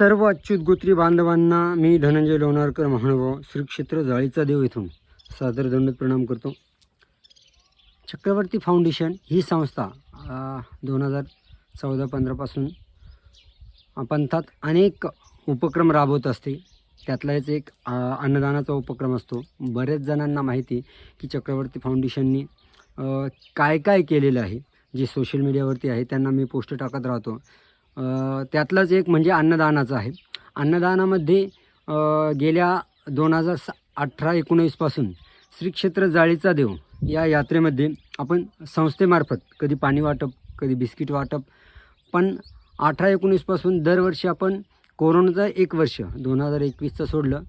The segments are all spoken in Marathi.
सर्व अच्युत गोत्री बांधवांना मी धनंजय लोणारकर महानुभाव श्री क्षेत्र जाळीचा देव येथून सादर दंडत प्रणाम करतो. चक्रवर्ती फाउंडेशन ही संस्था दोन हजार चौदा पंधरापासून पंथात अनेक उपक्रम राबवत असते. त्यातलाच एक अन्नदानाचा उपक्रम असतो. बरेच जणांना माहिती की चक्रवर्ती फाउंडेशननी काय काय केलेलं आहे जे सोशल मीडियावरती आहे त्यांना मी पोस्ट टाकत राहतो. त्यातलंच एक म्हणजे अन्नदानाचं आहे. अन्नदानामध्ये गेल्या दोन हजार सा अठरा एकोणीसपासून श्री क्षेत्र जाळीचा देव या यात्रेमध्ये आपण संस्थेमार्फत कधी पाणी वाटप कधी बिस्किट वाटप पण अठरा एकोणीसपासून दरवर्षी आपण कोरोनाचं एक वर्ष दोन हजार एकवीसचं सोडलं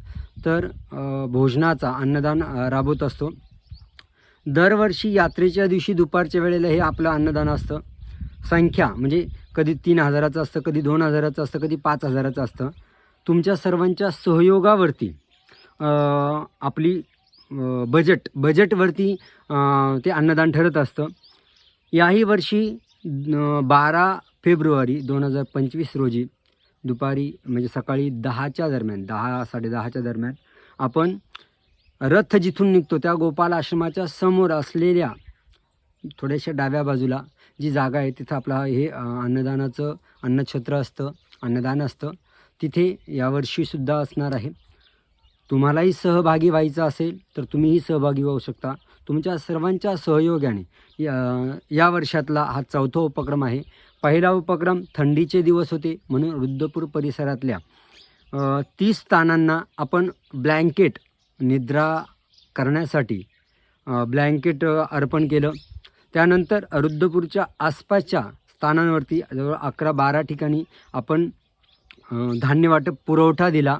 तर भोजनाचा अन्नदान राबवत असतो. दरवर्षी यात्रेच्या दिवशी दुपारच्या वेळेला हे आपलं अन्नदान असतं. संख्या म्हणजे कधी तीन हजाराचं असतं कधी दोन हजाराचं असतं कधी पाच हजाराचं असतं तुमच्या सर्वांच्या सहयोगावरती आपली बजेट बजेटवरती ते अन्नदान ठरत असतं. याही वर्षी बारा फेब्रुवारी दोन हजार पंचवीस रोजी दुपारी म्हणजे सकाळी दहाच्या दरम्यान दहा साडेदहाच्या दरम्यान आपण रथ जिथून निघतो त्या गोपाल आश्रमाच्या समोर असलेल्या थोड्याशा डाव्या बाजूला जी जागा आहे तिथं आपला हे अन्नदानाचं अन्नछत्र असतं अन्नदान असतं. तिथे यावर्षीसुद्धा असणार आहे. तुम्हालाही सहभागी व्हायचं असेल तर तुम्हीही सहभागी होऊ शकता. तुमच्या सर्वांच्या सहयोगाने या या वर्षातला हा चौथा उपक्रम आहे. पहिला उपक्रम थंडीचे दिवस होते म्हणून रुद्रपूर परिसरातल्या तीस स्थानांना आपण ब्लँकेट निद्रा करण्यासाठी ब्लँकेट अर्पण केलं. त्यानंतर रुद्रपूरच्या आसपासच्या स्थानांवरती जवळ अकरा बारा ठिकाणी आपण धान्य वाटप पुरवठा दिला.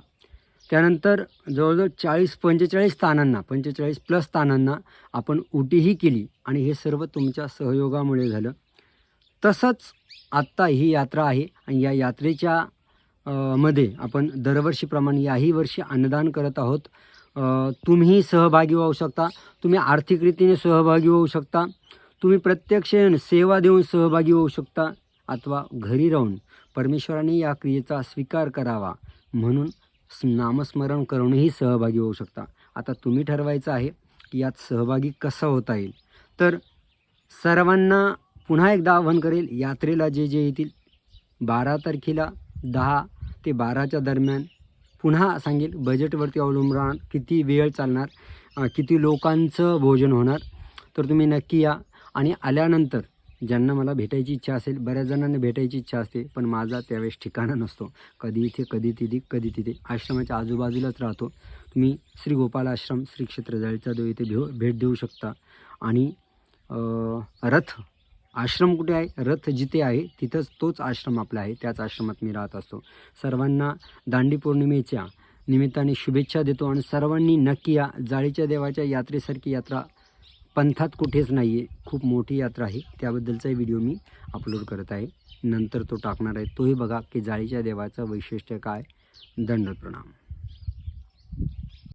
त्यानंतर जवळजवळ चाळीस पंचेचाळीस स्थानांना पंचेचाळीस प्लस स्थानांना आपण उटीही केली आणि हे सर्व तुमच्या सहयोगामुळे झालं. तसंच आत्ता ही यात्रा आहे आणि या यात्रेच्या मध्ये आपण दरवर्षीप्रमाणे याही वर्षी अन्नदान करत आहोत. तुम्ही तुम्हीही सहभागी होऊ शकता तुम्ही आर्थिक रीतीने सहभागी होऊ शकता. तुम्ही प्रत्यक्ष येऊन सेवा देऊन सहभागी होऊ शकता अथवा घरी राहून परमेश्वराने या क्रियेचा स्वीकार करावा म्हणून नामस्मरण करूनही सहभागी होऊ शकता. आता तुम्ही ठरवायचं आहे की यात सहभागी कसं होता येईल. तर सर्वांना पुन्हा एकदा आव्हान करेल यात्रेला जे जे येतील बारा तारखेला दहा ते बाराच्या दरम्यान पुन्हा सांगेल बजेटवरती अवलंबून राहणार किती वेळ चालणार किती लोकांचं भोजन होणार. तर तुम्ही नक्की या. आणि आल्यानंतर ज्यांना मला भेटायची इच्छा असेल बऱ्याच जणांना भेटायची इच्छा असते पण माझा त्यावेळेस ठिकाणा नसतो. कधी इथे कधी तिथे कधी तिथे. आश्रमाच्या आजूबाजूलाच राहतो. तुम्ही श्री गोपाल आश्रम श्री क्षेत्र जाळीचा देव इथे भेव भेट देऊ शकता. आणि रथ आश्रम कुठे आहे? रथ जिथे आहे तिथंच तोच आश्रम आपला आहे. त्याच आश्रमात मी राहत असतो. सर्वांना दांडी पौर्णिमेच्या निमित्ताने शुभेच्छा देतो आणि सर्वांनी नक्की या जाळीच्या देवाच्या यात्रेसारखी यात्रा पंथात कुठेच नाही आहे खूप मोठी यात्रा आहे. त्याबद्दलचाही व्हिडिओ मी अपलोड करत आहे. नंतर तो टाकणार आहे. तोही बघा की जाळीच्या देवाचं वैशिष्ट्य काय? दंड प्रणाम.